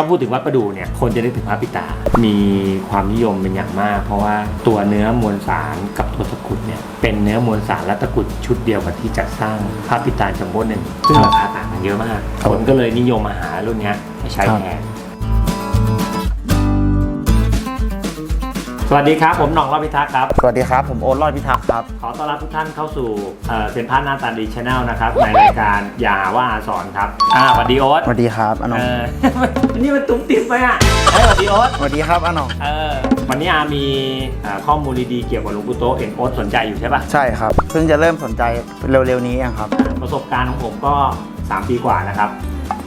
ถ้าพูดถึงวัดประดูเนี่ย คนจะนึกถึงพระปิตา มีความนิยมเป็นอย่างมาก เพราะว่าตัวเนื้อมวลสารกับตัวตะกรุดเนี่ย เป็นเนื้อมวลสารและตะกรุดชุดเดียวกับที่จัดสร้างพระปิตาจำพวกหนึ่งซึ่งราคาต่างกันเยอะมาก คนก็เลยนิยมมาหารุ่นเนี้ยมาใช้แทน สวัสดีครับ ผมหน่องรอบพิทักษ์ครับ สวัสดีครับ ผมโอ๊ตรอดพิทักษ์ครับ ขอต้อนรับทุกท่านเข้าสู่เอ่อเซนพาร์หน้าตาดีชาแนลนะครับ ในรายการอย่าหาว่าอาสอนครับอ่าสวัสดีโอ๊ตสวัสดีครับอาหนองเอออันนี้มันตุ้มติ่มไปอะเฮ้ยสวัสดีโอ๊ตสวัสดีครับอาหนองเออวันนี้อามีเอ่อข้อมูลดีๆเกี่ยวกับหลวงปู่โตะเอ็นโอ๊ตสนใจอยู่ใช่ปะใช่ครับเพิ่งจะเริ่มสนใจเร็วๆนี้เองครับอ่าประสบการณ์ของผมก็ 3 ปีกว่านะครับ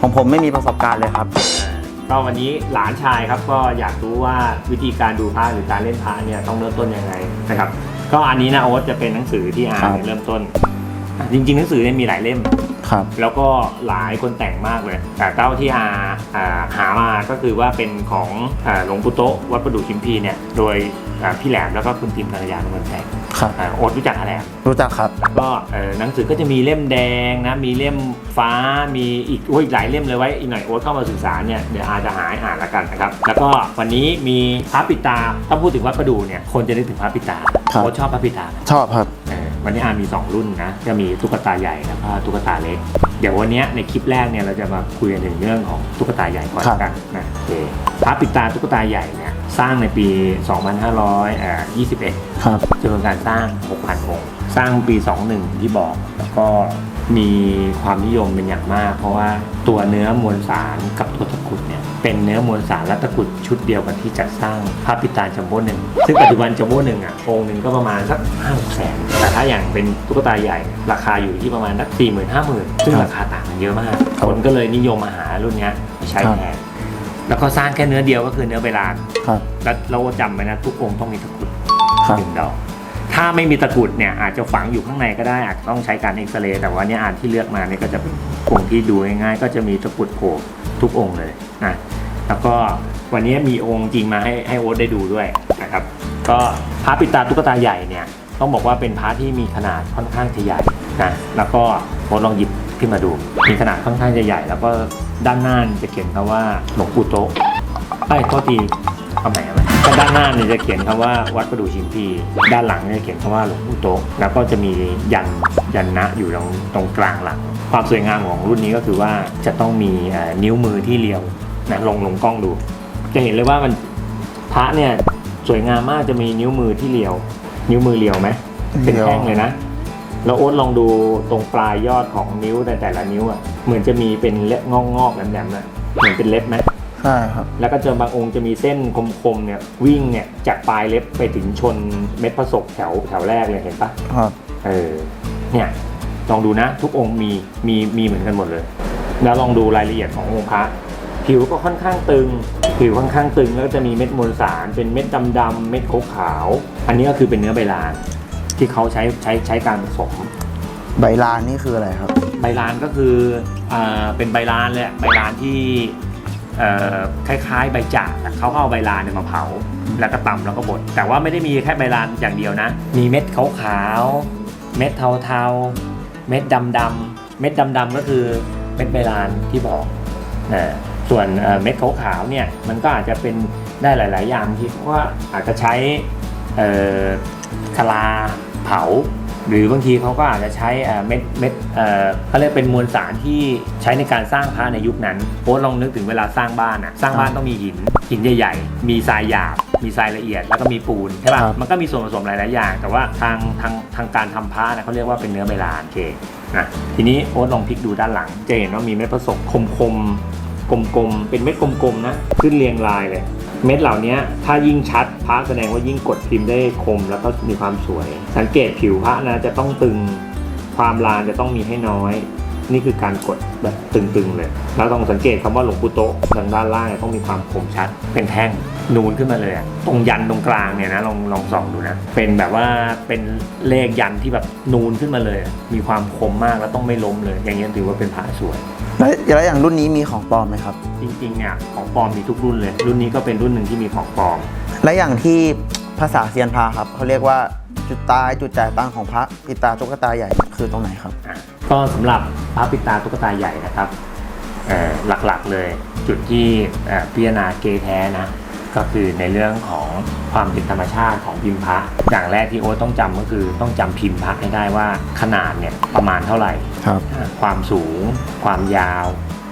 ของผมไม่มีประสบการณ์เลยครับเอ่อ ก็วันนี้หลานชายครับก็อยากรู้ว่าวิธีการดูพระหรือการเล่นพระเนี่ยต้องเริ่มต้นยังไงนะครับ ก็อันนี้นะโอ๊ตจะเป็นหนังสือที่อาครับเนี่ยเริ่มต้นอะจริงๆ หนังสือเนี่ยมีหลายเล่ม ครับ แล้วก็หลายคนแต่งมากเลย แต่เต้าที่อาอ่าหามาก็คือว่าเป็นของอ่าหลวงปู่โตะวัดประดู่ชิมพีเนี่ยโดย อ่าพี่แหลมแล้วก็คุณทิมภรรยาเป็นคนแต่งครับ อ่าโอ๊ตรู้จักอาแหลม รู้จักครับ แล้วก็เอ่อหนังสือก็จะมีเล่มแดงนะ มีเล่มฟ้า มีอีกโอ้ยอีกหลายเล่มเลยไว้ อีกหน่อยโอ๊ตเข้ามาศึกษาเนี่ย เดี๋ยวอาจะหาให้อ่านละกันนะครับ แล้วก็วันนี้มีพระปิตา ถ้าพูดถึงวัดประดู่เนี่ย คนจะนึกถึงพระปิตาครับ โอ๊ตชอบพระปิตาไหมชอบครับ เออ วันนี้อามี 2 รุ่นนะจะมีตุ๊กตาใหญ่แล้วก็ตุ๊กตาเล็ก เดี๋ยววันนี้ในคลิปแรกเนี่ยเราจะมาคุยกันถึงเรื่องของตุ๊กตาใหญ่ก่อนครับกันนะโอเคพระปิดตาตุ๊กตาใหญ่เนี่ยสร้างในปี 2521 ครับจำนวนการสร้าง 6,000 องค์ สร้างปี 21 ที่บอกแล้วก็มีความนิยมเป็นอย่างมาก เพราะว่าตัวเนื้อมวลสารกับตัวตะกรุดเนี่ย เป็นเนื้อมวลสารและตะกรุดชุดเดียวกันที่จัดสร้างพระปิตาจัมโบ้หนึ่งซึ่งปัจจุบันจัมโบ้หนึ่งอะองค์หนึ่งก็ประมาณสักห้าหกแสนแต่ถ้าอย่างเป็นตุ๊กตาใหญ่เนี่ยราคาอยู่ที่ประมาณสักสี่หมื่นห้าหมื่นซึ่งราคาต่างกันเยอะมากคนก็เลยนิยมมาหารุ่นเนี้ยมาใช้แทนแล้วก็สร้างแค่เนื้อเดียวก็คือเนื้อใบลานครับแล้วเราจำไว้นะทุกองค์ต้องมีตะกรุดครับหนึ่งดอกถ้าไม่มีตะกรุดเนี่ยอาจจะฝังอยู่ข้างในก็ได้อาจจะต้องใช้การเอ็กซเรย์แต่ว่าเนี่ยอ่านที่เลือกมาเนี่ยก็จะเป็นองค์ที่ดูง่ายๆก็จะมีตะกรุดโผล่ ทุกองค์เลยนะแล้วก็วันนี้มีองค์จริงมาให้ให้โอ๊ตได้ดูด้วยนะครับก็พระปิดตาตุ๊กตาใหญ่เนี่ยต้องบอกว่าเป็นพระที่มีขนาดค่อนข้างจะใหญ่นะแล้วก็โอ๊ตลองหยิบขึ้นมาดู มีขนาดค่อนข้างจะใหญ่ แล้วก็ด้านหน้าจะเขียนคำว่าหลวงปู่โตะไอ้ยโทษทีเอาใหม่เอาใหมด้านหน้าเนี่ยจะเขียนคำว่าวัดประดูชิมพีด้านหลังเนี่ยจะเขียนคำว่าหลวงปู่โตะแล้วก็จะมียันยันนะอยู่ตรงตรงกลางหลัง ความสวยงามของรุ่นนี้ก็คือว่าจะต้องมีนิ้วมือที่เรียวนะลงลงกล้องดู จะเห็นเลยว่ามันพระเนี่ยสวยงามมากจะมีนิ้วมือที่เรียว นิ้วมือเรียวไหมเป็นแท่งเลยนะแล้วโอ๊ตลองดูตรงปลายยอดของนิ้วแต่แต่ละนิ้วอะเหมือนจะมีเป็นเล็บงอกงอกๆแหลมๆนะเหมือนเป็นเล็บไหม ใช่ครับ แล้วก็เจอบางองค์จะมีเส้นคมๆเนี่ยวิ่งเนี่ยจากปลายเล็บไปถึงชนเม็ดพระศกแถวแถวแรกเลยเห็นปะครับ เออเนี่ยลองดูนะ ทุกองค์มีมีมีเหมือนกันหมดเลย แล้วลองดูรายละเอียดขององค์พระผิวก็ค่อนข้างตึง ผิวค่อนข้างตึงแล้วก็จะมีเม็ดมวลสาร เป็นเม็ดดำๆเม็ดขาวๆอันนี้ก็คือเป็นเนื้อใบลาน ที่เขาใช้ใช้ใช้การผสมใบลานนี่คืออะไรครับ ใบลานก็คืออ่าเป็นใบลานเลยอะใบลานที่เอ่อ คล้ายๆ ใบจากอะเขาเอาใบลานเนี่ยมาเผา แล้วก็ตำแล้วก็บดแต่ว่าไม่ได้มีแค่ใบลานอย่างเดียวนะ มีเม็ดขาวๆเม็ดเทาๆ เม็ดดำๆเม็ดดำๆก็คือเม็ดใบลานที่บอกนะส่วนเม็ดขาวๆเนี่ยมันก็อาจจะเป็นได้หลาย ๆ อย่างที่ว่าอาจจะใช้คลาเผา หรือบางทีเขาก็อาจจะใช้เอ่อเม็ดเม็ดเอ่อเขาเรียกเป็นมวลสารที่ใช้ในการสร้างพระในยุคนั้นโค้ลองนึกถึงเวลาสร้างบ้านอะสร้างบ้านต้องมีหินหินใหญ่ๆ มีทรายหยาบ มีทรายละเอียด แล้วก็มีปูนใช่ป่ะครับมันก็มีส่วนผสมหลายๆอย่าง แต่ว่าทางทางทางการทำพระนะเขาเรียกว่าเป็นเนื้อใบลานโอเคนะทีนี้โอ๊ตลองพลิกดูด้านหลังจะเห็นว่ามีเม็ดผสมคมคมๆกลมๆเป็นเม็ดกลมๆนะขึ้นเรียงรายเลย เม็ดเหล่านี้ถ้ายิ่งชัดพระแสดงว่ายิ่งกดพิมพ์ได้คมแล้วก็มีความสวย สังเกตผิวพระนะจะต้องตึงความลานจะต้องมีให้น้อย นี่คือการกดแบบตึงๆเลยแล้วต้องสังเกตคำว่าหลวงปู่โตทางด้านล่างเนี่ยต้องมีความคมชัด เป็นแท่งนูนขึ้นมาเลยตรงยันตรงกลางเนี่ยนะลองลองส่องดูนะเป็นแบบว่าเป็นเลขยันที่แบบนูนขึ้นมาเลย มีความคมมากแล้วต้องไม่ล้มเลย อย่างนี้ถือว่าเป็นพระสวย แล้วแล้วอย่างรุ่นนี้มีของปลอมไหมครับ จริงๆเนี่ยของปลอมมีทุกรุ่นเลย รุ่นนี้ก็เป็นรุ่นหนึ่งที่มีของปลอม และอย่างที่ภาษาเซียนพาครับเขาเรียกว่าจุดตายจุดจ่ายตังค์ของพระปิดตาตุ๊กตาใหญ่คือตรงไหนครับอะก็สำหรับพระปิดตาตุ๊กตาใหญ่นะครับเอ่อหลักๆเลยจุดที่เอ่อพิจารณาเกแท้นะ ก็คือในเรื่องของความเป็นธรรมชาติของพิมพ์พระอย่างแรกที่โอ๊ตต้องจำก็คือต้องจำพิมพ์พระให้ได้ว่าขนาดเนี่ยประมาณเท่าไหร่ครับความสูง ความยาว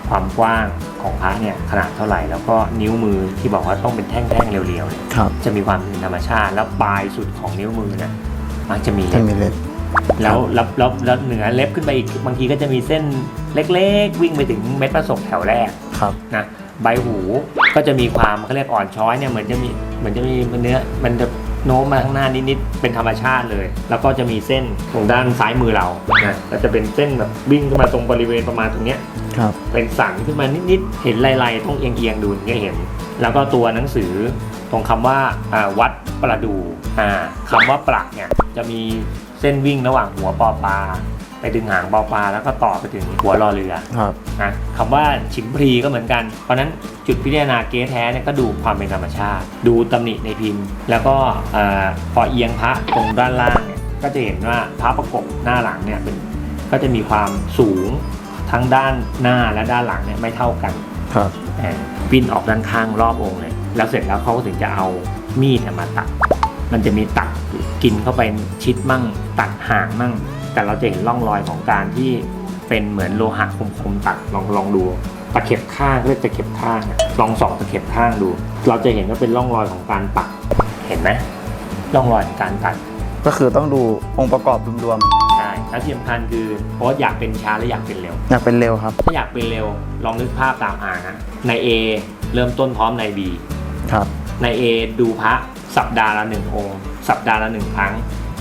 ความกว้างของพระเนี่ยขนาดเท่าไหร่ แล้วก็นิ้วมือที่บอกว่าต้องเป็นแท่งๆเรียวๆเนี่ยครับจะมีความเป็นธรรมชาติแล้วปลายสุดของนิ้วมือเนี่ยมักจะมีจะมีเล็บแล้วแล้วแล้วแล้วเหนือเล็บขึ้นไปอีกบางทีก็จะมีเส้นเล็ก ๆ วิ่งไปถึงเม็ดประสบแถวแรกครับนะใบหู ก็จะมีความเขาเรียกอ่อนช้อยเนี่ยเหมือนจะมีเหมือนจะมีเนื้อมันจะโน้มมาข้างหน้านิดๆเป็นธรรมชาติเลย แล้วก็จะมีเส้นตรงด้านซ้ายมือเรานะก็จะเป็นเส้นแบบวิ่งขึ้นมาตรงบริเวณประมาณตรงเนี้ยครับเป็นสันขึ้นมานิดๆเห็นลายๆต้องเอียงๆดูอย่างเงี้ยเห็น แล้วก็ตัวหนังสือตรงคำว่าอ่าวัดประดูอ่าคำว่าปลักเนี่ยจะมีเส้นวิ่งระหว่างหัวปอปลา ไปดึงหางปอปลาแล้วก็ต่อไปถึงหัวรอเรือครับ นะคำว่าฉิมพรีก็เหมือนกัน เพราะฉะนั้นจุดพิจารณาเก๊แท้เนี่ยก็ดูความเป็นธรรมชาติ ดูตำหนิในพิมพ์ แล้วก็เอ่อพอเอียงพระตรงด้านล่างเนี่ยก็จะเห็นว่าพระประกบหน้าหลังเนี่ยเป็นก็จะมีความสูงทั้งด้านหน้าและด้านหลังเนี่ยไม่เท่ากัน ครับ เอ่อปิ้นออกด้านข้างรอบองค์เลย แล้วเสร็จแล้วเขาก็ถึงจะเอามีดเนี่ยมาตัด มันจะมีตัดกินเข้าไปชิดมั่ง ตัดห่างมั่ง แต่เราจะเห็นร่องรอยของการที่เป็นเหมือนโลหะคมๆตัดลองลองดูตะเข็บข้างเรียกตะเข็บข้างอะลองส่องตะเข็บข้างดู เราจะเห็นว่าเป็นร่องรอยของการปักเห็นไหมร่องรอยของการตัดก็คือต้องดูองค์ประกอบรวมใช่และที่สำคัญคือโค้ชอยากเป็นช้าและอยากเป็นเร็วๆอยากเป็นเร็วครับ ถ้าอยากเป็นเร็วลองนึกภาพตามอ่านนะใน A เริ่มต้นพร้อมใน B ครับนายเอดูพระสัปดาห์ละหนึ่งองค์ สัปดาห์ละหนึ่งครั้ง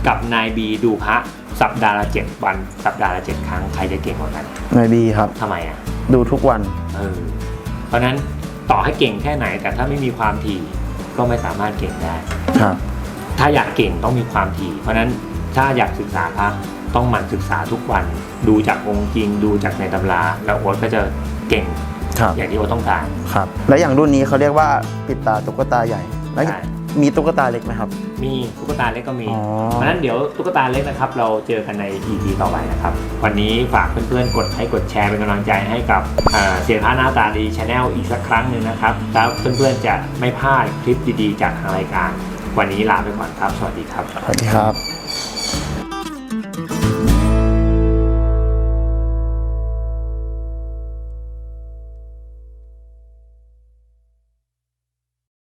กับนายบีดูพระสัปดาห์ละเจ็ดวัน สัปดาห์ละเจ็ดครั้ง ใครจะเก่งกว่ากันในบีครับ ทำไมอะดูทุกวัน เออเพราะฉะนั้นต่อให้เก่งแค่ไหน แต่ถ้าไม่มีความถี่ก็ไม่สามารถเก่งได้ ครับ ถ้าอยากเก่งต้องมีความถี่ เพราะฉะนั้นถ้าอยากศึกษาพระต้องหมั่นศึกษาทุกวัน ดูจากองค์จริง ดูจากในตำรา แล้วโอ๊ตก็จะเก่งครับ อย่างที่โอ๊ตต้องการ ครับ แล้วอย่างรุ่นนี้เขาเรียกว่าปิดตาตุ๊กตาใหญ่ แล้วใช่ มีตุ๊กตาเล็กไหมครับ มีตุ๊กตาเล็กก็มี อ๋อ เพราะฉะนั้นเดี๋ยวตุ๊กตาเล็กนะครับ เราเจอกันใน EP ต่อไปนะครับ วันนี้ฝากเพื่อนๆ กดให้กดแชร์เป็นกำลังใจให้กับอ่าเสียผ้าหน้าตาดีชาแนลอีกสักครั้งหนึ่งนะครับ แล้วเพื่อนๆจะไม่พลาดคลิปดีๆ จากทางรายการ วันนี้ลาไปก่อนครับ สวัสดีครับ สวัสดีครับ